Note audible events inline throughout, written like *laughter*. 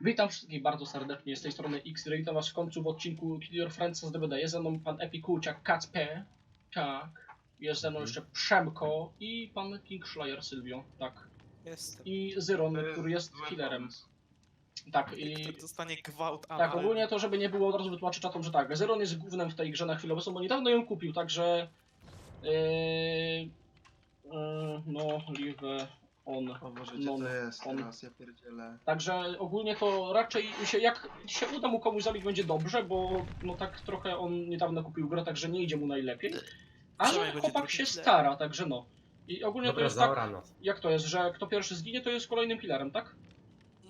Witam wszystkich bardzo serdecznie, z tej strony X, witam was w końcu w odcinku Kill Your Friends z DVD. Jest ze mną pan Epikuciak Kacpe, tak. Jest ze mną jeszcze Przemko i pan King Schleier Sylwio, tak. Jestem. I Zyron, To który jest killerem. Tak, i... Który dostanie gwałt Tak, analny. ogólnie to, żeby nie było, od razu wytłumaczę czatom, że tak, Zeron jest głównym w tej grze na chwilę obecną, bo niedawno ją kupił, także... Yy, yy, no, leave on. O Boże, No, gdzie to jest on- teraz, ja pierdzielę. Także ogólnie to raczej się, jak się uda mu komuś zabić będzie dobrze, bo no tak trochę on niedawno kupił grę, także nie idzie mu najlepiej. Ale będzie chłopak drugi się killer. stara, także no. I ogólnie to Dobra, jest tak, zaorano. jak to jest, że kto pierwszy zginie, to jest kolejnym killerem, tak?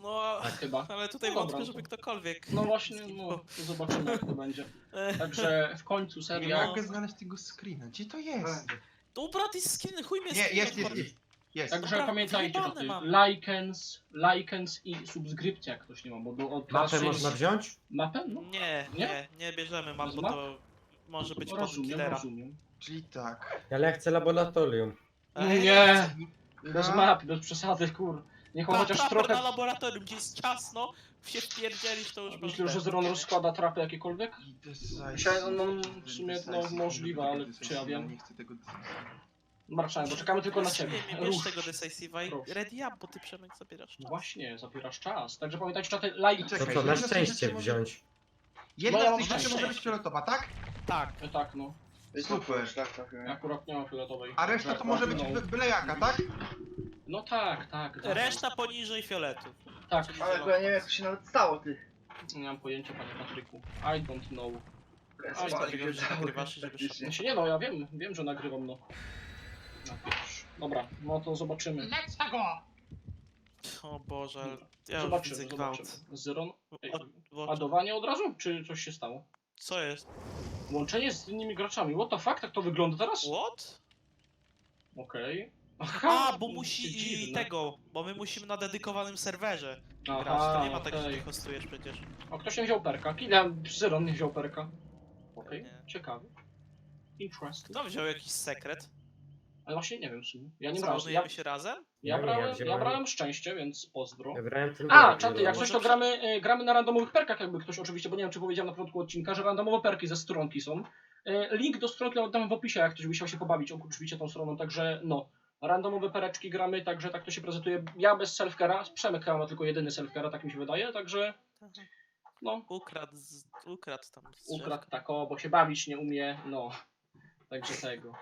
No, Tak. Chyba. ale tutaj No wątpię, żeby to- ktokolwiek... No właśnie, no to zobaczymy jak to będzie. E, Także w końcu Nie seria... mogę znaleźć tego screena, gdzie to jest? Dobra, ty skin, chuj mnie Nie, skin jest, jest, jest. Jest. Także Dobra, pamiętajcie, że wyjebane mam. likens, likens i subskrypcja, jak ktoś nie ma, bo do, od Mapę można wziąć? Mapę? No, Nie, Nie? nie, bierzemy map, Bez bo to może być pod rozumiem, killera. rozumiem. Czyli tak. Ale ja chcę laboratorium. Ej, Nie, bez A? map, bez przesady, kur. Niech on Ta, chociaż traper trochę... na laboratorium, gdzie jest ciasno, się wpierdzielisz, to już Myślę, że. Zeron rozkłada trapy jakiekolwiek? Decisive, Myślałem, no, w sumie, no, możliwe, ale czy ja wiem? Nie chcę tego. Marszałem, bo czekamy tylko na ciebie. Nie bierz Rusz. tego decisive'a i ready up, bo ty Przemek zabierasz No czas. właśnie, zabierasz czas. Także pamiętajcie, czaty, like. Czekaj, To co, na jedna z tych szczęście rzeczy może- wziąć. Jedna No, ja z mam tych rzeczy może być fioletowa, tak? Tak, E, Tak, no. Super. tak, tak. Ja akurat nie mam fioletowej. A reszta to Także, może być no. by- byle jaka, tak? No tak, tak. tak. reszta poniżej fioletu. Tak. Ale ja nie wiem jak to się nawet stało, ty. Nie mam pojęcia, panie Patryku. I don't know. Ja tak, stało, nagrywasz, żeby praktycznie. Znaczy nie no, ja wiem, wiem, że nagrywam, no. Na pierwszy. Dobra, no to zobaczymy. O Boże, ale ja już Zobaczymy, widzę zobaczymy. gwałt. Zeron. Ej, Ładowanie od razu? Czy coś się stało? Co jest? Łączenie z innymi graczami. What the fuck? Tak to wygląda teraz? What? Okej. A, bo musi i dziwne. tego, bo my musimy na dedykowanym serwerze Aha, grać. To nie ma tak, że okej. ty hostujesz przecież. A ktoś nie wziął perka. Kila Zeron nie wziął perka. Okej, Nie. ciekawy. Interesting. Kto wziął jakiś sekret? Ale właśnie nie wiem w sumie. Ja nie brałem. Ja, Założyjemy się razem? ja, Nie, brałem, ja ja wziąłem- brałem szczęście, więc pozdro. Ja brałem ten A, czaty, jak coś to gramy, e, gramy na randomowych perkach, jakby ktoś oczywiście, bo nie wiem czy powiedziałem na początku odcinka, że randomowe perki ze stronki są. E, Link do stronki oddam w opisie, jak ktoś by chciał się pobawić oczywiście tą stroną, także no. Randomowe pereczki gramy, także tak to się prezentuje. Ja bez self-care'a, Przemek chyba ma tylko jedyny self-care'a, tak mi się wydaje, także no, Ukradł, z, ukradł tam z drzew. ukradł tak o, bo się bawić nie umie, no. Także tego.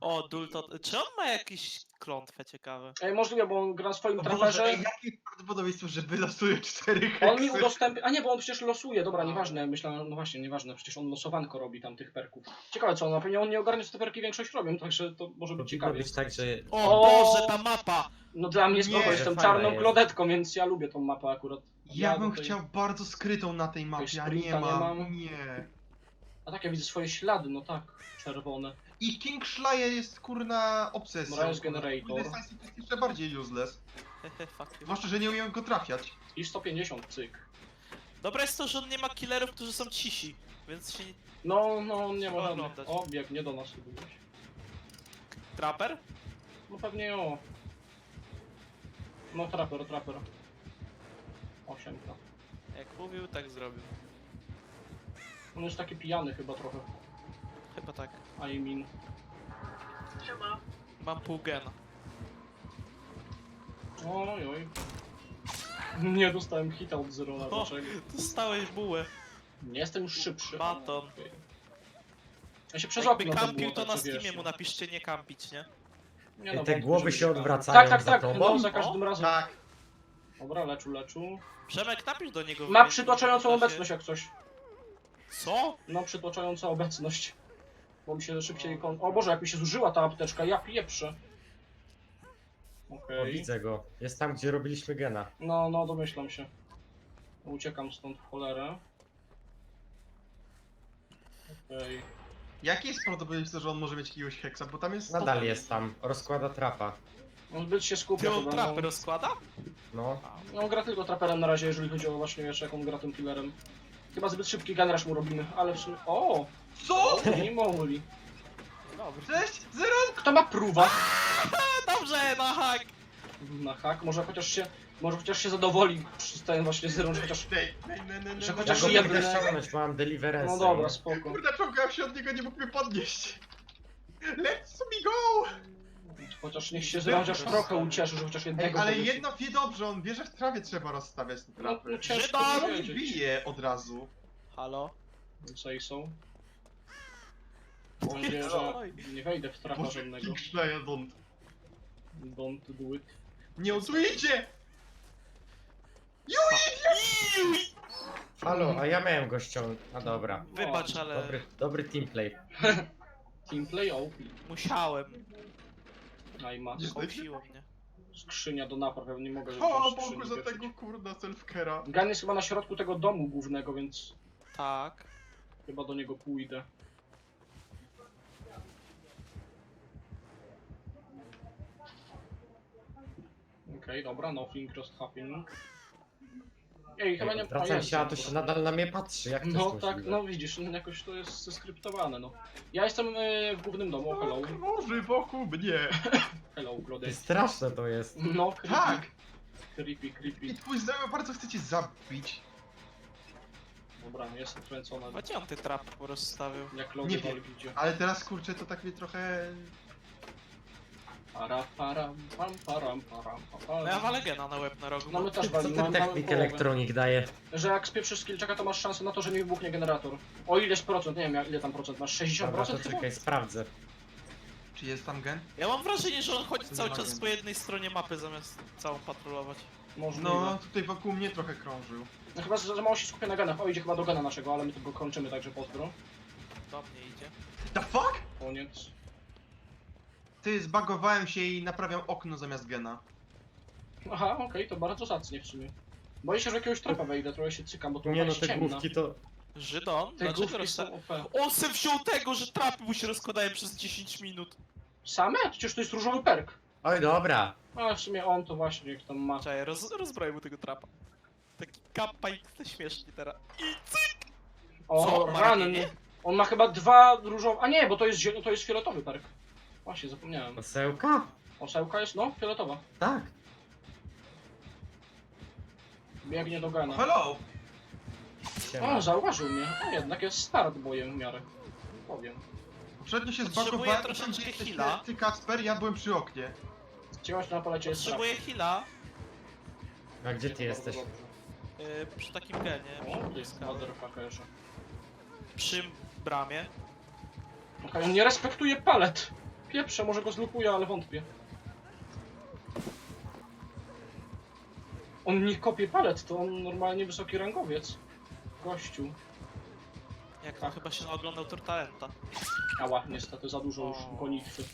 O, Dulto, czy on ma jakieś klątwę ciekawe? E, możliwe, bo on gra na swoim Boże, ej, jakie jest prawdopodobieństwo, że wylosuje cztery On mi heksy? udostępnia. A nie, bo on przecież losuje, dobra, nieważne. Myślałem, no właśnie, nieważne, przecież on losowanko robi tam tych perków. Ciekawe co, na pewno on nie ogarnia, co te perki większość robią, także to może być Powinno ciekawie. być tak, że O, O! Boże, ta mapa! No dla mnie Nie, spoko, jestem fajna czarną jest. klodetką, więc ja lubię tą mapę akurat. Ja bym tutaj- chciał bardzo skrytą na tej mapie, a nie sprinta nie mam. mam. Nie. A tak, ja widzę swoje ślady, no tak, czerwone. I King Schleier jest kurna obsesją. Morales Generator. Kurde, Science jest jeszcze bardziej useless. Hehe, fuck you. Zwłaszcza, że nie umiem go trafiać. I 150, cyk. Dobre jest to, że on nie ma killerów, którzy są cisi, więc się nie... No, no, nie ma żadnych. Oglądać. O, biegnie do nas chyba gdzieś. Trapper? No pewnie o. No, traper, traper. Osiemka. Jak mówił, tak zrobił. On jest taki pijany chyba trochę. Chyba tak. I mean. Mam pół gena. Oj, oj. *laughs* Nie dostałem hita od Zerona, O. dlaczego? Dostałeś bułę. Nie jestem już szybszy. Baton. Okej. Ja się przez Jakby okno kampił, było, to na wiesz, Steamie mu no. napiszcie nie kampić, nie? Nie no, te wątpię, głowy żeby się odwracają Tak, tak, za tak, tobą? no za każdym razem. Tak. Dobra, leczu, leczu. Przemek, napisz do niego. w Ma przytłaczającą obecność jak coś. Co? No, przytłaczająca obecność. Bo mi się szybciej kon... O Boże, jak mi się zużyła ta apteczka, ja pieprzę. O, Okej. widzę go. Jest tam, gdzie robiliśmy gena. No, no, domyślam się. Uciekam stąd w cholerę. Okej. Jakie jest prawdopodobieństwo, że on może mieć jakiegoś heksa, bo tam jest... Nadal jest tam. Rozkłada trapa. On zbyt się skupia Ty on chyba, trapy no. rozkłada? No. No, on gra tylko traperem na razie, jeżeli chodzi o właśnie, wiesz, jak on gra tym killerem. Chyba zbyt szybki gunrush mu robimy, ale w sumie... O! Co? Nie mogli. Dobry. Cześć! Zero! Kto ma pruwa? *laughs* Dobrze, no hak! Na hak, może chociaż się... Może chociaż się zadowoli przy tym właśnie zero, że chociaż... Że chociaż Ja go ściągnąć, bo mam deliverance. No dobra, spoko. Kurde, czołgałem się od niego, nie mógł mnie podnieść. Let's me go! Chociaż niech się chociaż trochę ucieszy, że chociaż Ej, jednego ale podniesie. jedno wie dobrze, on wie, że w trawie trzeba rozstawiać te No, trapy. no ciężko Żydom! On nie powiedzieć. bije od razu. Halo? Co i są? Mam nadzieję, że nie wejdę w trapa Boże, żadnego. Schneider, don't. Do it. Nie odsuńcie! Halo, a ja miałem go ściągnąć. A dobra. Wybacz, ale Dobry, dobry teamplay. *laughs* Teamplay OP. musiałem. Najma. Nie. Mnie. Skrzynia do napraw, ja nie mogę O żeby Bogu, za tego kurna selfcare'a. Gun jest chyba na środku tego domu głównego, więc Tak. chyba do niego pójdę. Okej, dobra, nothing just happened. Ej, chyba nie... Wracam się, a to się nadal na mnie patrzy, jak to No tak, no widzisz, no jakoś to jest skryptowane, no. Ja jestem e, w głównym domu, hello, O, krąży wokół mnie. hello, Glody. Ty straszne to jest. No, creepy, Tak! creepy, creepy. I twój znajomy bardzo chce cię zabić. Dobra, jestem kręcona, A gdzie on te trapy rozstawił? jak Nie wiem. Ale teraz kurczę to tak mnie trochę... Para, param, pam, param, param, pam, No ja param. walę gena na łeb na rogu. No my też Co walimy, ten mamy, mamy technik połowę. elektronik daje? Że jak spieprzysz skillczeka, to masz szansę na to, że nie wybuchnie generator. O ileś procent, nie wiem jak- ile tam procent masz, 60% Dobra, to chyba? czekaj, sprawdzę. Czy jest tam gen? Ja mam wrażenie, że on chodzi cały czas po jednej stronie mapy zamiast całą patrolować. Możliwe. No, tutaj wokół mnie trochę krążył. No chyba za, za mało się skupia na ganach. O, idzie chyba do gana naszego, ale my tylko kończymy, także pozdro. Do mnie idzie. The fuck? Koniec. Ty, zbagowałem się i naprawiam okno zamiast gena. Aha, okej, to bardzo zacnie w sumie. Boję się, że jakiegoś trapa wejdę, trochę się cykam, bo to Nie no, jest te ciemna. główki to... Żydon? Te Dlaczego główki rozsta... są OP. On se wziął tego, że trapy mu się rozkładają przez 10 minut. Same? Przecież to jest różowy perk. Oj, dobra. A w sumie on to właśnie jak tam ma. Czekaj, roz, rozbroję mu tego trapa. Taki kappa i to śmiesznie teraz. O, Co? Ma ranny. On ma chyba dwa różowe. A nie, bo to jest, zie- to jest fioletowy perk. Właśnie, zapomniałem. Osełka? Osełka jest, no, fioletowa. Tak. Biegnie do gana. Hello! Siema. O, zauważył mnie. O, jednak jest start bojem w miarę. Powiem. Poprzednio się Potrzebuję zbagowałem, troszeczkę gdzie jesteś heala. ty, ty Kasper, ja byłem przy oknie. Ciekawe, czy na palecie jest. Potrzebuję heala A gdzie ty jesteś? yy, przy takim genie. O, przy jest. Przy bramie. Okej, on nie respektuje palet. Pieprze, może go zlupuje, ale wątpię. On nie kopie palet, to on normalnie wysoki rangowiec. Gościu. Jak to Tak. chyba się oglądał Tortalenta. Ała, niestety za dużo już gonitwy.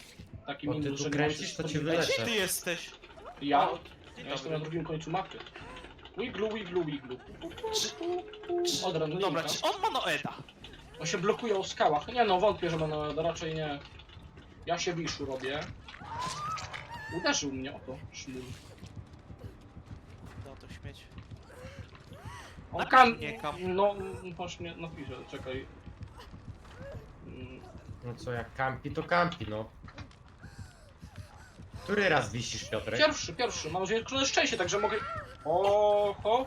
Taki Bo ty minus, tu że nie kręcisz, to cię wyleczę. Gdzie ty jesteś? Ja? O, Ja jestem na drugim końcu mapy. Wiglu, wiglu, wiglu. Czy- Od razu Dobra, czy on ma Noeda? On się blokuje o skałach. Nie no, wątpię, że będę, raczej nie. Ja się wiszu robię. Uderzył mnie, oto, szmul. No to śmieć. On Napisz kam... mnie, kam. No, właśnie napiszę, czekaj. Mm, No co, jak kampi, to kampi, no. Który raz wisisz, Piotrek? Pierwszy, pierwszy. Mam nadzieję, że to szczęście, także mogę... Oho!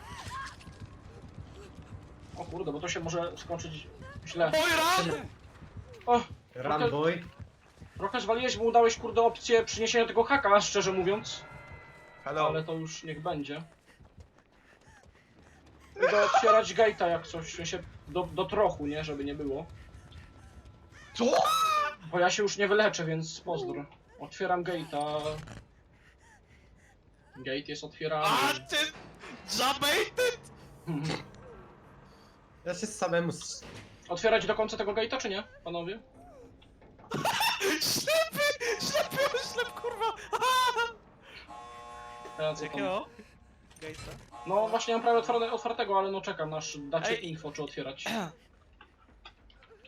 O kurde, bo to się może skończyć źle. Oj, rany! O, Runboy? Trochę zwaliłeś, bo udałeś kurde opcję przyniesienia tego haka, szczerze mówiąc. Hello. Ale to już niech będzie. Idę otwierać gate'a jak coś, w sensie do, do trochu, nie? Żeby nie było. Co? Bo ja się już nie wyleczę, więc pozdro. Otwieram gate'a. Gate jest otwierany. A ty... Zabejty! Ja się samemu... s- Otwierać do końca tego gate'a, czy nie, panowie? Kurwa! Ja co tam? Jakiego? Gate'a. No właśnie mam prawie otwarte, otwartego, ale no czekam aż dacie Ej. info, czy otwierać. *clears throat*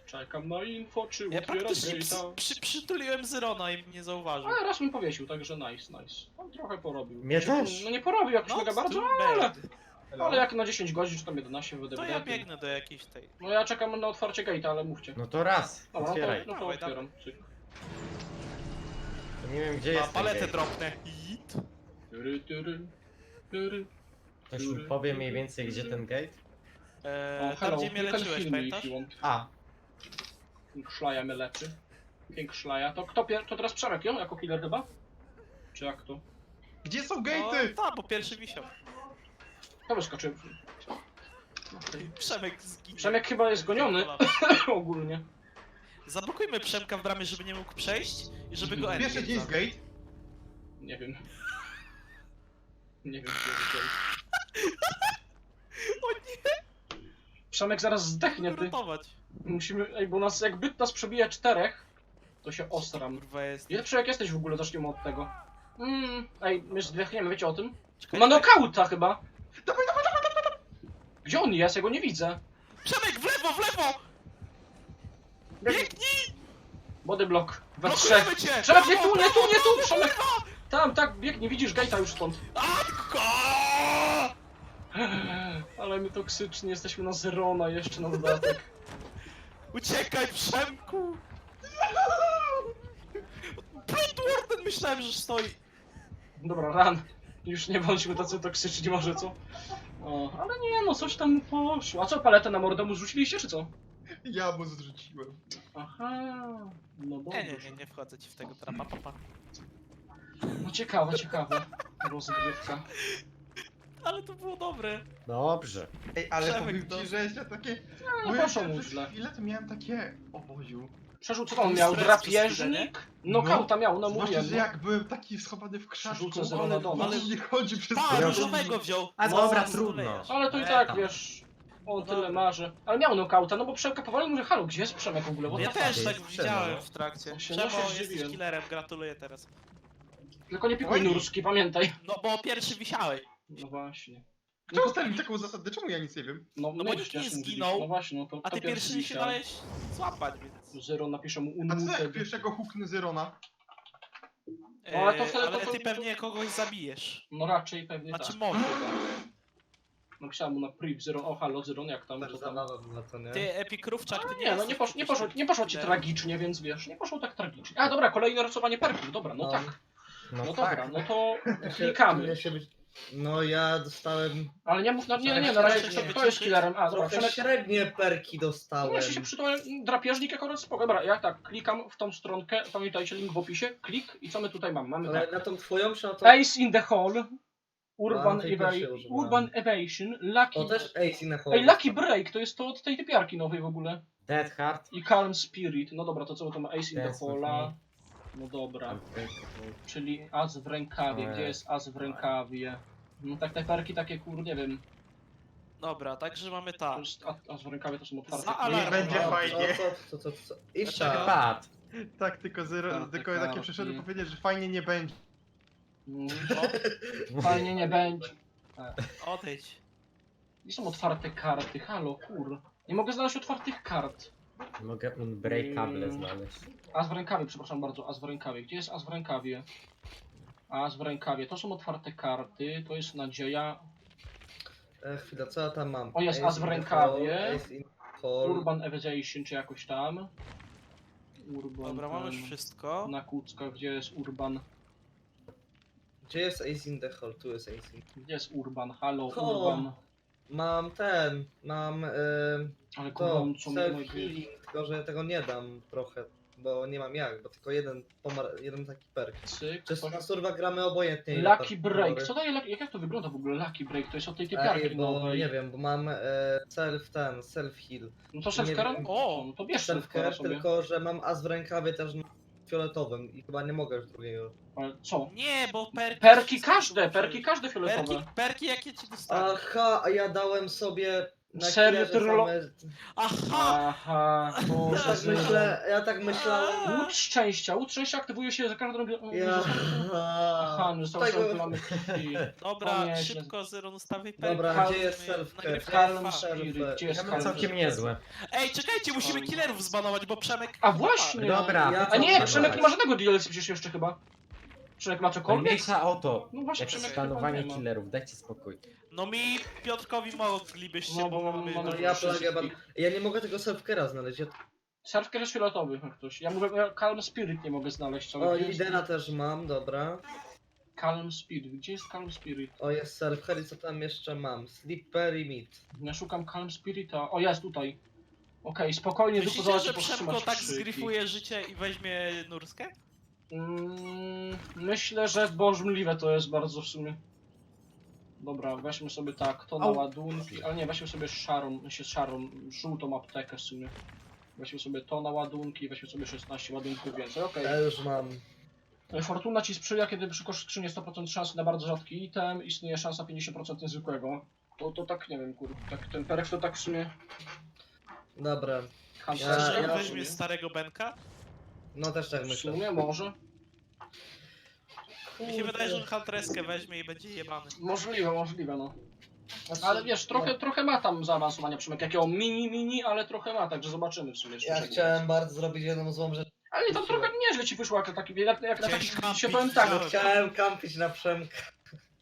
Czekam na info, czy Ja otwierać praktycznie przy, gate'a. przy, przytuliłem Zyrona i mnie zauważył. Ale raz mi powiesił, także nice, nice. On trochę porobił. Mnie Się- też. No nie porobił jakoś No, mega bardzo, too bad. Hello. ale jak na 10 godzin, czy tam 11 wydę. To ja biegnę do jakiejś tej. No ja czekam na otwarcie gate'a, ale mówcie. No to raz, Dobra, no to, otwieraj. no to Dawaj, otwieram. Cyk. To nie wiem, gdzie jest ten paletę gate. dropnę. Hit. Ktoś mi powie mniej więcej gdzie ten gate? Eee, O, tam gdzie mnie leczyłeś, pamiętasz? A, Pink Szlaja mnie leczy. Pink Szlaja. To kto pier... To teraz Przemek ją jako killer chyba? Czy jak to? Gdzie są No, gate'y? tak, bo pierwszy wisiał. Kto wyskoczył? Przemek zginął. Przemek chyba jest goniony *coughs* ogólnie. Zablokujmy Przemka w bramie, żeby nie mógł przejść i żeby go Wiesz gdzie jest gate? Nie wiem. *laughs* Nie wiem, gdzie jest gate. *laughs* O nie! Przemek zaraz zdechnie, ty. Ratować. Musimy... Ej, bo nas jak byt nas przebije czterech, to się. Kurwa jest. Ile Przemek jesteś w ogóle? Zacznijmy od tego. Mm, ej, my zdechniemy, wiecie o tym? Czekaj, Ma czekaj. nokauta chyba! Gdzie on jest? Ja go nie widzę. Przemek, w lewo, w lewo! Biegnij! Body block. We trzech. Blokujemy cię! Przemek, nie tu, nie tu, nie tu! Przemek! Tam, tak, biegnie, widzisz Gate'a już stąd. Atko! Ale my toksyczni, jesteśmy na zerona jeszcze na dodatek. Uciekaj, Przemku! Bloodwarden myślałem, że stoi. Dobra, ran. Już nie bądźmy tacy toksyczni może, co? O, ale nie no, coś tam poszło. A co, paletę na mordę mu zrzuciliście, czy co? *laughs* Ja mu zrzuciłem. Aha, no dobrze. Nie, nie, nie, nie wchodzę ci w tego trapa, papa. No ciekawe, ciekawe. Rozgrywka. Ale to było dobre. dobrze. Ej, ale Przemek, powiem no. ci, że jeszcze takie... No, Bo ja poszło mu przez źle. chwilę to miałem takie... O Boziu. Przerzuć, co on miał? Stres Drapieżnik? Nokauta miał, no Zwłaszcza, mówiłem. że jak byłem taki schowany w krzaczku, Przerzucę zero ale ale nie chodzi przez Pa, Ja- różowego wziął. A No, dobra, co trudno. Ale to i E, tak, wiesz, o No tyle dobra. marzy. Ale miał nokauta, no bo przekapowali mu, że halo, gdzie jest Przemek w ogóle? What Ja the fuck? też tak widziałem Przemo. w trakcie. Się Czemu nie jesteś zdziwiłem. killerem? Gratuluję teraz. Tylko nie pikuj Oj. nurski, pamiętaj. No bo pierwszy wisiałeś. No właśnie. Kto ustalił taką zasadę? Czemu ja nic nie wiem? No, No bo już nikt nie zginął, No właśnie, no to A ty pierwszy się wisiał? dałeś złapać, więc... Zero napisze mu A co jak unmuted. pierwszego huknę Zerona? No, ale to wtedy ale to- ty pewnie kogoś zabijesz. No raczej pewnie Znaczy tak. *laughs* może. Napisałem mu na priv zero, o halo zero, jak tam, co tam. Ty, Epikrówczak, ty nie nie, no jesteś nie, posz, nie, poszło, nie poszło ci tragicznie, więc wiesz, nie poszło tak tragicznie. A dobra, kolejne rysowanie perków, dobra, no No. tak. No, No tak. dobra, no to *laughs* Ja się- klikamy. ja się być- No ja dostałem Ale nie mów, na, nie, Trochę nie, na razie średnie. kto jest killerem? A, dobra, trochę Przemek, średnie perki no dostałem. jeszcze się przytułem, drapieżnik akurat spoko. Dobra, ja tak, klikam w tą stronkę, pamiętajcie, link w opisie, klik i co my tutaj mamy? Mamy Ale tak, na tą twoją czy na tą... Ace in the Hall, Urban, tej eva pierwszej używałem. Urban Evasion, Lucky... O też. Ej, Lucky Break, to jest to od tej typiarki nowej w ogóle. Dead Heart. I Calm Spirit, no dobra, to co to ma Ace in the Hall'a. me. No dobra, czyli as w rękawie, gdzie jest as w rękawie? No tak te perki takie kur, nie wiem, Dobra, także mamy to tak. jest a- as w rękawie to są otwarte. Za alarm. Będzie O, fajnie. Co, co, co, co, I tak. Pad. Tak, tylko, zero, Karty, tylko takie karty. przyszedłem powiedzieć, że fajnie nie będzie. Mm, Fajnie nie będzie. Odejdź. Nie są otwarte karty, halo, kur. Nie mogę znaleźć otwartych kart. Mogę unbreakable Mm. znaleźć. As w rękawie, przepraszam bardzo, as w rękawie. Gdzie jest as w rękawie? As w rękawie. To są otwarte karty, to jest nadzieja. E, chwila, co ja tam mam? O, jest as w in the rękawie. Hole, Ace in the Hole. Urban Evasion, czy jakoś tam. Urban. Dobra, mamy już ten, wszystko. Na kuckach, gdzie jest Urban? Gdzie jest Ace in the Hole? Tu jest Ace in Gdzie jest Urban? Halo, O, Urban. Mam ten, mam... E, Ale to, gorąco mi moje self-healing, tylko że tego nie dam trochę. Bo nie mam jak, bo tylko jeden, pomar jeden taki perk. cyk. Przez na surwa gramy obojętnie. ile Lucky tam Break. Co daje Lucky? Jak, jak to wygląda w ogóle Lucky Break? To jest od tej Ej, typiarki bo nowej. nie wiem, bo mam e, self ten, self heal. No to nie self-care? wiem. O! No to bierz Self self-care care, sobie. tylko że mam as w rękawie też na fioletowym i chyba nie mogę już drugiego. Ale co? Nie, bo perki... Perki każde, perki każde fioletowe. Perki, perki jakie ci dostałem. Aha, a ja dałem sobie trollo- same... Aha! Aha, Ja Boże, tak myślę, ja tak myślałem. Łód szczęścia. Łód szczęścia aktywuje się za każdym razem. Ja... Aha, no sobie plamy *laughs* krwi. Dobra, nie, szybko, Zero, ustawiaj perki. Dobra, Calm- gdzie jest self care? Calm Spirit, gdzie jest Ja mam całkiem niezłe. Ej, czekajcie, musimy killerów zbanować, bo Przemek... A właśnie! Dobra, Ja- A nie. Przemek nie ma żadnego DLC przecież jeszcze chyba. Przemek ma cokolwiek? Mniejsza o to. No właśnie, Jak Przemek skanowanie chyba nie ma. killerów, dajcie spokój. No mi Piotrkowi moglibyście, No, bo bo mamy... mamy- No ja. Ja nie mogę tego self care'a znaleźć. Ja... Surfker jest fioletowy, jak ktoś. Ja mówię, ja Calm Spirit nie mogę znaleźć. O, i lidera też mam, dobra. Calm Spirit. Gdzie jest Calm Spirit? O, jest self-head, co tam jeszcze mam? Slippery meat. Ja szukam Calm Spirita. O, jest tutaj. Okej, spokojnie, Myślicie, że Przemko powstrzymać tak krzyki. zgrifuje życie i weźmie Nurskę? Mm, myślę, że możliwe to jest bardzo w sumie. Dobra, weźmy sobie tak, to na Au. ładunki, ale nie, weźmy sobie szarą, się szarą, żółtą aptekę w sumie. Weźmy sobie to na ładunki, weźmy sobie 16 ładunków więcej, okej. Ja już mam. Fortuna ci sprzyja, kiedy przy skrzyni 100% szansy na bardzo rzadki item, istnieje szansa 50% niezwykłego. To, to tak, nie wiem, kurde, tak, ten perek to tak w sumie... Dobra. Ja- Czy ja- weźmie starego Benka? No też tak W myślę. sumie może. Mi się wydaje, że on weźmie i będzie jebany. Możliwe, możliwe, no. Znaczy, Ale wiesz, trochę, no, trochę ma tam zaawansowania Przemek, jakiego mini, mini, ale trochę ma, także zobaczymy w sumie. Ja chciałem bardzo zrobić jedną złą rzecz. Ale to trochę nieźle ci wyszło, jak, taki, jak, jak na Chciałeś takich, kampić, się powiem tak. Chciałem kampić na Przemka.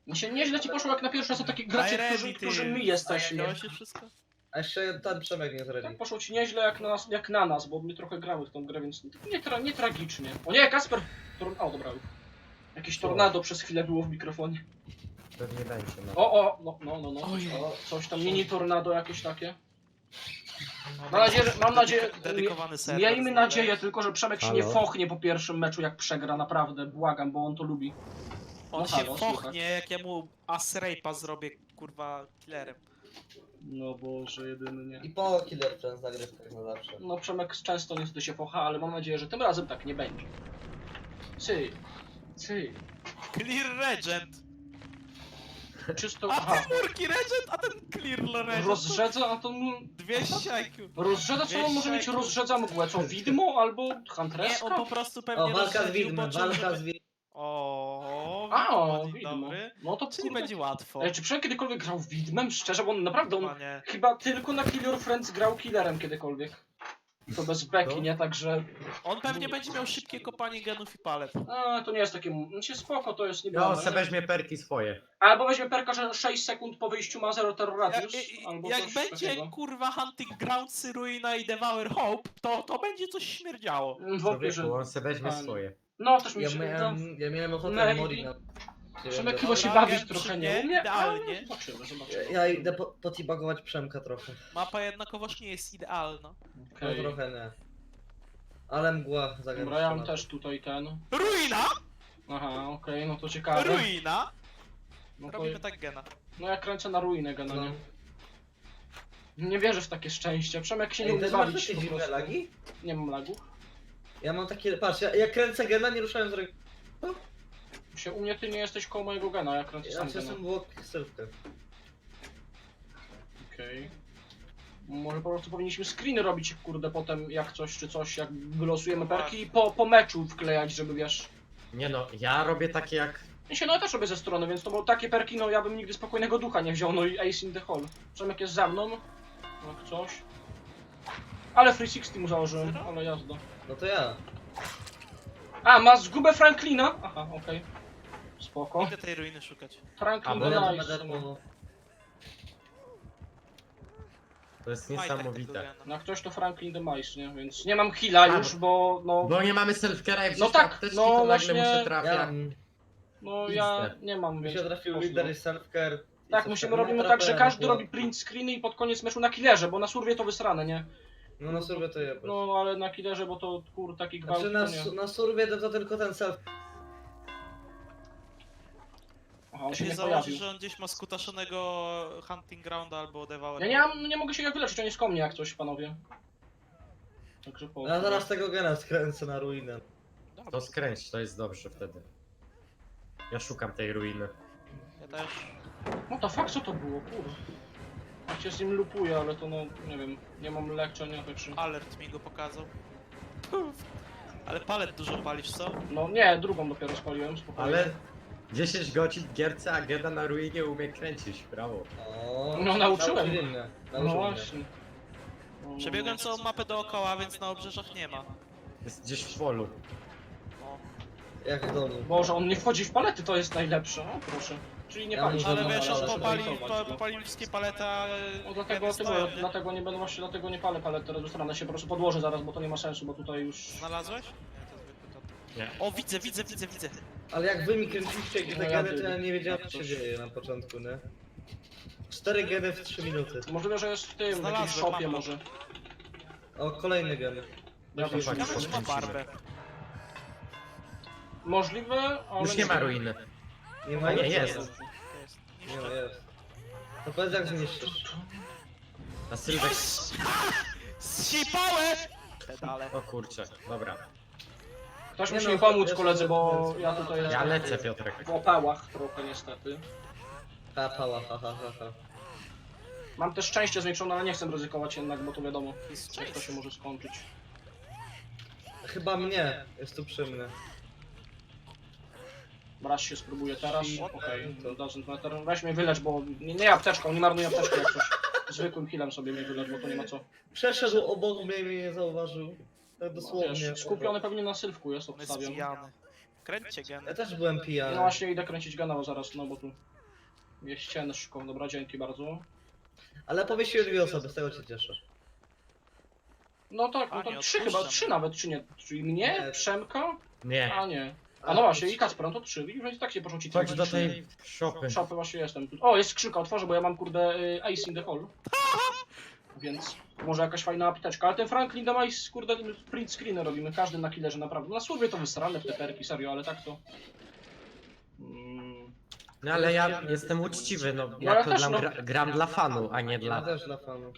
mi się nieźle ci poszło jak na pierwszy raz o takich Daj którzy, którzy my jesteśmy. Już wszystko? A jeszcze ten Przemek nie zredzi. Tak poszło ci nieźle jak na, nas, jak na nas, bo my trochę gramy w tą grę, więc nie, tra, nie tragicznie. O nie, Kasper! Tor... O, dobra. Jakieś tornado przez chwilę było w mikrofonie. Pewnie będzie. No. O, o, no, no, no, no. Ojej. O, coś tam, mini tornado jakieś takie. Mam nadzieję, że- mam nadzieję- *laughs* Dedykowany serwer. Miejmy nadzieję tylko, że Przemek się nie Halo? fochnie po pierwszym meczu jak przegra, naprawdę, błagam, bo on to lubi. On No się halo, fochnie, jak ja mu Asrape'a zrobię, kurwa, killerem. No Boże, jedyny nie. I po killer w zagrywkach na zawsze. No Przemek często niestety się focha, ale mam nadzieję, że tym razem tak nie będzie. Cy, cy, Clear Regent! czysto, A aha, ten Murki Regent, a ten Clear Regent! rozrzedza, a to... 200 IQ. Rozrzedza, co on może mieć? Rozrzedza mgłę, co, widmo albo Nie, on po prostu pewnie O, walka z widmem, walka z widmem. O, A, widmo, o, dzień widmo. dobry. No to Czyli kurde. będzie łatwo. Ej, czy Przemek kiedykolwiek grał widmem? Szczerze, bo on naprawdę, on Chyba nie. chyba tylko na Kill Your Friends grał killerem kiedykolwiek. To bez beki, No. nie? Także... On pewnie będzie miał szybkie kopanie genów i palet. A, to nie jest takie... Znaczy spoko, to jest niby... No, se weźmie perki swoje. Albo weźmie perka, że 6 sekund po wyjściu ma 0 terror Jak, radius, i- albo jak coś będzie takiego. kurwa Hunting Grounds, Ruina i Devour Hope, to, to będzie coś śmierdziało. Mm, Wątpię, że... Człowieku, on se weźmie swoje. No, też mi Ja się... No, miałem, ja miałem ochotę No i- Mori na... Przemek Ja- chyba się Dobra, bawić trochę nie umie, idealnie. ale zobaczymy, zobaczymy. Ja idę po, potibagować Przemka trochę. Mapa jednakowoż nie jest idealna. No Okej. trochę nie. Ale mgła. Dobra, ja mam też tutaj ten... Ruina! Aha, okej, no to ciekawe. Ruina! No, to... Robimy tak gena. no ja kręcę na ruinę No. generalnie. Nie wierzę w takie szczęście. Przemek się nie Ej, umie masz bawić takie po dziwne prostu. lagi? Nie mam lagów. Ja mam takie, patrz, ja, ja kręcę gena, nie ruszałem z ręki. Się, u mnie ty nie jesteś koło mojego gena, ja kręcę Ja sam czasem gena. było selfkę. Okej. Może po prostu powinniśmy screeny robić, kurde, potem jak coś czy coś, jak wylosujemy perki i po, po meczu wklejać, żeby wiesz... Nie no, ja robię takie jak... Ja się no ja też robię ze strony, więc to bo takie perki, no ja bym nigdy spokojnego ducha nie wziął, no i Ace in the Hall. Przemek jest za mną, jak coś. Ale 360 mu założyłem, ale jazda. No to ja. A, ma zgubę Franklina? Aha, okej. Spoko. Idę tej ruiny szukać. Franklin A, Bo bo ja no to nice. będę po... To jest niesamowite. gena. Na ktoś to Franklin the Mice, nie? Więc nie mam heala A, już, bo no... Bo nie mamy self-care'a i No wszystkie tak, apteczki, no to nagle właśnie- mu się Ja mam... No ja nie mam, Mi więc... się trafił poszło. lider i selfcare. i Tak, musimy robimy No, tak, że każdy no. robi print screeny i pod koniec meczu na killerze, bo na surwie to wysrane, nie? No na surwie to jebać. No ale na killerze, bo to kur taki gwałt, Znaczy to na, nie. su- na surwie to, to tylko ten self. Aha, on Ja się się nie założy, pojawił. że on gdzieś ma skutaszonego Hunting Grounda albo Devour Ja nie, mam, nie mogę się jak wyleczyć, on jest ko mnie jak coś, panowie. Także po... Ja zaraz tego gena skręcę na ruinę. Dobra, To skręć, to jest dobrze wtedy. Ja szukam tej ruiny. ja też. No to fuck, co to było, kur... Z nim lupuję, ale to no, nie wiem, nie mam leczenia, także... Alert mi go pokazał. *laughs* Ale palet dużo palisz, co? No nie, drugą dopiero spaliłem, spokojnie. Ale 10 godzin w gierce, a Geda na ruinie umie kręcić, brawo. O, No, nauczyłem. nauczyli mnie. No mnie. właśnie. No, no, Przebiegłem całą mapę dookoła, więc na obrzeżach nie ma. Jest gdzieś w polu. O. Jak w domu. Boże, on nie wchodzi w palety, to jest najlepsze, o proszę. Czyli nie Ja pali. muszę Ale No, wiesz, on popali, po, go. popalił wszystkie palety, a No dlatego, tego, dlatego nie będę właśnie, dlatego nie palę palet teraz do strony, się po prostu podłożę zaraz, bo to nie ma sensu, bo tutaj już... Znalazłeś? Nie, to zwykły to. Nie. O, widzę, widzę, widzę, widzę. Ale jak wy mi kręciliście No geny, to ja nie wiedziałem co się dzieje na początku, nie? Cztery geny w 3 minuty. Możliwe, że jest w tym, w jakimś Znalazłem, shopie mam. może. O, kolejny gen. Ja też Ciekawe, wiem. czy ma barbę. Możliwe, ale... Już nie ma ruiny. Nie ma nie, już? jest. Nie ma, jest. To powiedz jak zniszczysz. Na sylwek... Zsipałem! Pedale. O kurczę, dobra. Ktoś Nie musi no, mi pomóc jest- koledzy, bo jest- ja tutaj Ja lecę, Piotrek. w opałach trochę niestety. Ha, pała, ha, ha, ha, ha. Mam też szczęście zwiększone, ale nie chcę ryzykować jednak, bo to wiadomo, jak to się może skończyć. Chyba mnie, jest tu przy mnie. Raz się spróbuję teraz, okej, okay. doesn't matter. Weź mnie wylecz, bo nie, nie apteczką, nie marnuj apteczki jak coś. Zwykłym healem sobie mnie wylecz, bo to nie ma co. Przeszedł obok mnie i mnie nie zauważył. Tak dosłownie. Wiesz, skupiony pewnie na sylwku jest, On jest obstawiam. pijany. Kręćcie Ja geny. też byłem pijany. No właśnie idę kręcić ganało zaraz, no bo tu jest ciężko, dobra, dzięki bardzo. Ale powiesiły dwie osoby, z tego się cieszę. No tak, no A, to nie trzy chyba, trzy nawet, czy nie? Czyli mnie, Nie. Przemka, Nie. a nie. A no właśnie, i Kacper, no to trzy, widzisz, że i tak się porzuci Chodź do tej szopy. Szopy właśnie jestem. tu. O, jest skrzynka, otworzę, bo ja mam kurde y, Ice in the Hall. *laughs* Więc może jakaś fajna apteczka. Ale ten Franklin dam Ice, kurde, print screeny robimy, każdy na killerze naprawdę. Na słowie to wysrane w te perki, serio, ale tak to... Mm, No ale ja jestem uczciwy, no. ja Ja to też, dla, no. gra, gram dla fanu, a nie Ja dla... też dla fanów.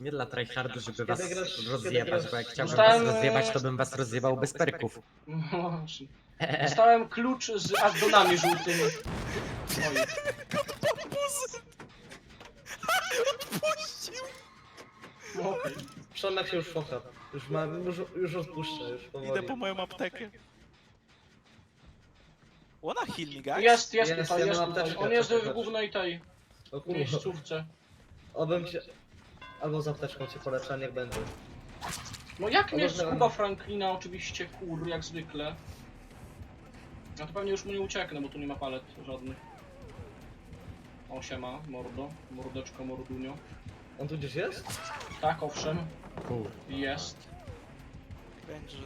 Nie dla tryhardu, żeby was Kiedy grasz- kiedy rozjebać, grasz- bo jak chciałbym was rozjebać, to bym was rozjebał bez perków. no właśnie. Dostałem klucz z addonami żółtymi. Oj, Odpuścił! no okej. Przemek się już focha. Już ma, już, już odpuszczę, już powoli. Idę po moją aptekę. Wanna heal me, guys? Jest, jest Jest, tutaj, ja jest mam tutaj. apteczkę, On jest w głównej tej O kurwa. miejscówce. Obym się... Albo z apteczką cię polecę, niech będzie. No jak mnie Dobra. skuba Franklina oczywiście kur, jak zwykle. Ja to pewnie już mu nie ucieknę, bo tu nie ma palet żadnych. O siema, mordo, mordeczko, mordunio. On tu gdzieś jest? Tak, owszem, Kur. jest. Będzie.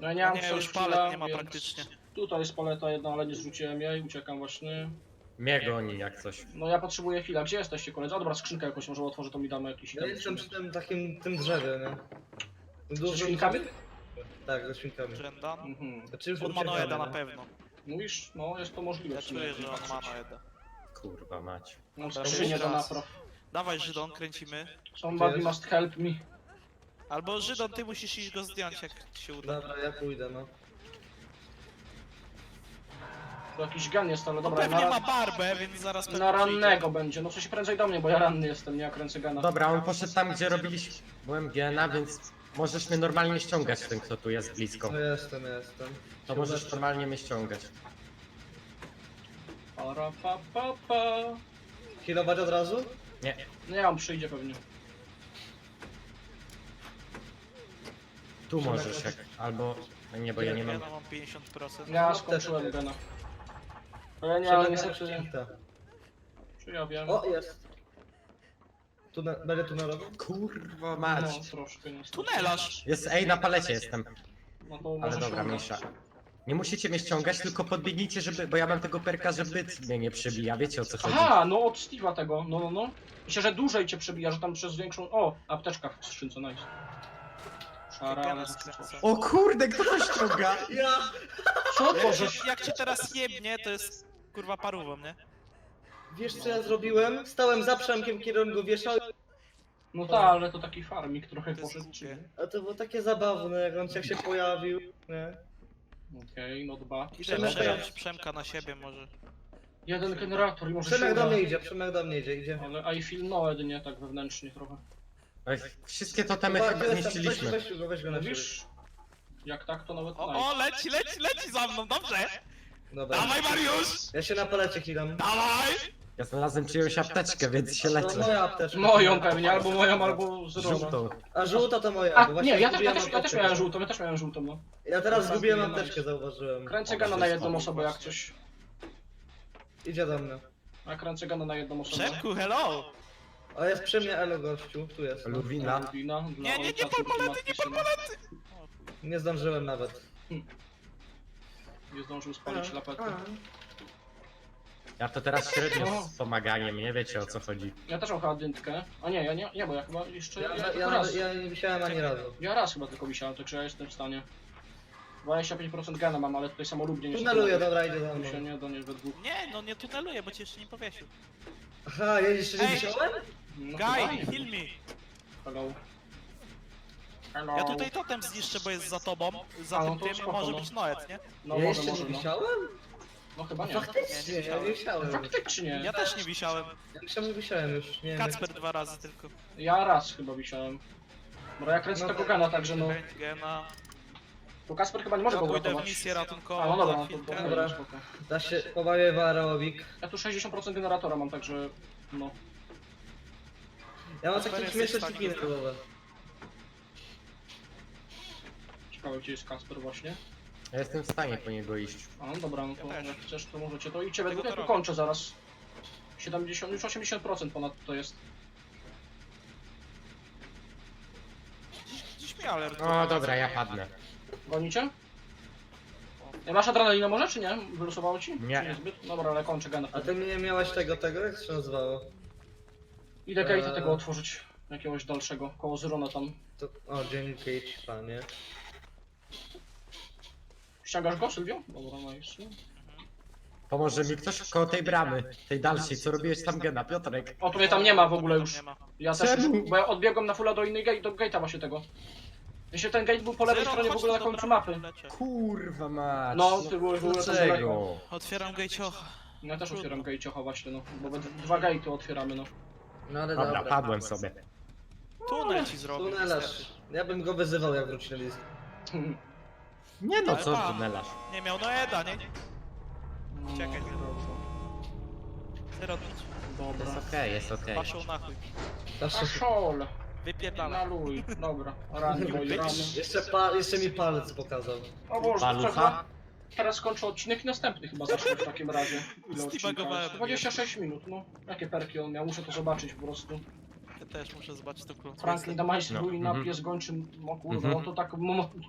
No ja nie mam Nie, już palet nie ma więc praktycznie. Tutaj jest paleta jedna, ale nie zrzuciłem jej, uciekam właśnie. Mnie goni jak coś. No ja potrzebuję chwila. Gdzie jesteście koledzy? A dobra, skrzynkę jakoś może otworzę, to mi damy jakiś Ja item. jestem przy tym takim, tym drzewie, nie? Ze świnkami? Tak, ze świnkami. Jendan. Mhm. Znaczy już On ma uciekamy, Noeda na nie? pewno. Mówisz? No jest to możliwe. Ja w sumie, czuję, jak że on patrzeć. ma Noeda. Kurwa mać. Mam Dobra, skrzynię jeszcze do napraw. Dawaj Żydon, kręcimy. Somebody must help me. Albo Żydon, ty musisz iść go zdjąć, jak ci się uda. Dobra, ja pójdę, no. To jakiś gan jest, ale No dobra, pewnie na, ma barbę, więc zaraz na pewnie rannego będzie. No co się prędzej do mnie, bo ja ranny jestem, nie ja kręcę gana. Dobra, on poszedł tam, gdzie robiliśmy byłem Gena, więc możesz mnie normalnie ściągać ten, kto tu jest blisko. No jestem, jestem. To możesz normalnie mnie ściągać. Para pa pa pa. Healować od razu? Nie, Nie, on przyjdzie pewnie. tu możesz jak, albo... Nie, bo ja nie mam... Ja mam 50%. Ja No, skończyłem. Ale nie, ale świnka. Czy ja wiem? O, jest. Tune będę tunelował? Kurwa mać. No, troszkę niestety. Tunelarz! Jest, ej, na palecie jestem. No to Ale dobra, mniejsza. Nie musicie mnie ściągać, tylko podbiegnijcie, żeby... Bo ja mam tego perka, że byt mnie nie przebija, wiecie o co chodzi. Aha, no od Steve'a tego, no no no. Myślę, że dłużej cię przebija, że tam przez większą... O, apteczka w skrzynce, nice. Szara, ale... O kurde, kto to ściąga? Ja! Co to, cię, jak cię teraz jebnie, to jest kurwa parówą, nie? Wiesz co ja zrobiłem? Stałem za Przemkiem, kiedy on go wieszał, No tak, ale to taki farmik trochę To jest poszedł, głupie. a to było takie zabawne, jak on jak się pojawił, nie? Okej, no dwa. Idę Przemek, przejąć Przemka na siebie może. Jeden generator i może się Przemek do uda. mnie idzie, Przemek do mnie idzie, idzie. Ale I feel no nie tak wewnętrznie trochę. Wszystkie totemy Chyba, chyba weź, weź, zniszczyliśmy. weź, go, weź go na siebie. Mówisz? Jak tak, to nawet O, nice. o, leci, leci, leci za mną, dobrze! Dobra. Dawaj Mariusz! Ja się na palecie healam. Dawaj! Ja znalazłem czyjąś apteczkę, więc się To leczę. moja apteczka. Moją pewnie, albo moją, albo. Żółtą. A żółta to moja, A, bo właśnie nie, ja też, ja zgubiłem też, ja też apteczkę. miałem żółtą, ja też miałem żółtą, no. Ja teraz Dobra, zgubiłem zgubiłem apteczkę, zauważyłem. Kręcę O, gana na jedną osobę jak coś. Idzie do mnie. Ja kręcę gana na jedną osobę. Przemku, hello! A jest przy mnie Elo gościu, tu jest. Luwina. Dla Nie, nie, nie ojca, pal córki, palety, matki, nie pal syna. palety! Nie zdążyłem nawet. Nie zdążył spalić lapety. Ja to teraz średnio z pomaganiem, nie wiecie o co chodzi. Ja też mam chyba dyntkę. A nie, ja nie, nie, bo ja chyba jeszcze... Ja, Ja, ja, tylko ja, raz. ja nie wisiałem ani razu. Ja raz chyba tylko wisiałem, także ja jestem w stanie. 25% gana mam, ale tutaj samolubnie nie Tuneluję, dobra, idzie za Tu się mną. nie da, nie we dwóch. Nie, no nie tuneluję, bo cię jeszcze nie powiesił. Aha, ja jeszcze nie Ej! wisiałem? No, Guy, nie. heal me! Hello. Hello. Ja tutaj totem zniszczę, bo jest za tobą. Za A, no tym to tym spoko, może no. być Noet, nie? No ja może, jeszcze może, nie no. wisiałem? No chyba nie. Faktycznie, Nie, nie ja nie wisiałem. Faktycznie. Ja też nie wisiałem. Ja myślałem, że wisiałem już, nie wiem. Kacper dwa razy tylko. Ja raz chyba wisiałem. Bo ja kręcę No tego tak. gana, także no. Rentgena. Bo Kasper chyba nie może Ja go pójdę w uratować. misję ratunkową. A no dobra, za no to, to chwilkę. Dobra. spoko. Da się, pobawię w aerobik. Ja tu 60% generatora mam, także no. Ja mam Kacper takie jesteś śmieszne skiny wygrać. rodowe. Ciekawe gdzie jest Kasper właśnie. Ja jestem w stanie po niego iść. A no dobra, no to Ja też. jak chcesz to możecie to idźcie we Tego dwóch, ja to tu robię. kończę zaraz. 70, już 80% ponad to jest. Dziś, dziś mi alert. O dobra, ja padnę. Gonicie? Nie masz adrenalinę może, czy nie? Wylosowało ci? Nie. Czy niezbyt? Dobra, ale kończę gana A ty nie miałeś tego, tego? Jak to się nazywało? Idę gate'a Eee. tego otworzyć. Jakiegoś dalszego, koło Zyrona tam. To, o, dzięki, panie. Ściągasz go, Sylwio? Dobra, no nice. Pomoże mi ktoś koło tej bramy, tej dalszej, co robiłeś tam gena, Piotrek. O, tu mnie tam nie ma w ogóle już. Ja też Czemu? już, bo ja odbiegłem na fulla do innej gate, do gate'a właśnie tego. Jeśli ten gate był po lewej Zero, stronie w chodź ogóle tu na do końcu bramy, mapy. Kurwa mać. No, ty byłeś w ogóle tam daleko. Dlaczego? Otwieram gejciocha. Ja też otwieram gate'ocha właśnie, no. Bo we- dwa gate'y otwieramy, no. No ale Dobra, dobra. padłem sobie. Tunel ci zrobię. Tunelarz. Ja bym go wyzywał, jak wróci na list. *laughs* Nie no, Ale co pan. tunelarz. Nie miał Noeda, nie? Czekaj. No, Zero pięć. Dobra. Jest okej, jest okej. Paszą na chuj. Na luj. Dobra. Rany, moi rany. Jeszcze, pa, jeszcze mi palec pokazał. O Boże, Palucha? trzeba... Teraz kończę odcinek następny chyba zacznę w takim razie. *laughs* Ile odcinka Stibagowałem jest? 26 minut, no. Jakie perki on miał, muszę to zobaczyć po prostu. Ja też muszę zobaczyć tą klątwę. Franklin Damajski No, był i mhm. napie z gończym, o kurwa, Mhm. no to tak... No, Mhm.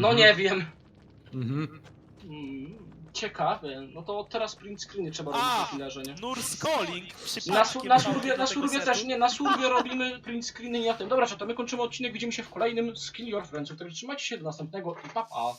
No nie wiem. Mhm. Mm, ciekawe, no to teraz print screeny trzeba A! robić na filerze, nie? Nurse Calling. Na, Przypadkiem su- na na setu. też, nie, na surwie robimy print screeny i na tym. Dobra, to my kończymy odcinek, widzimy się w kolejnym Skill Your Friends, także trzymajcie się do następnego i pa pa!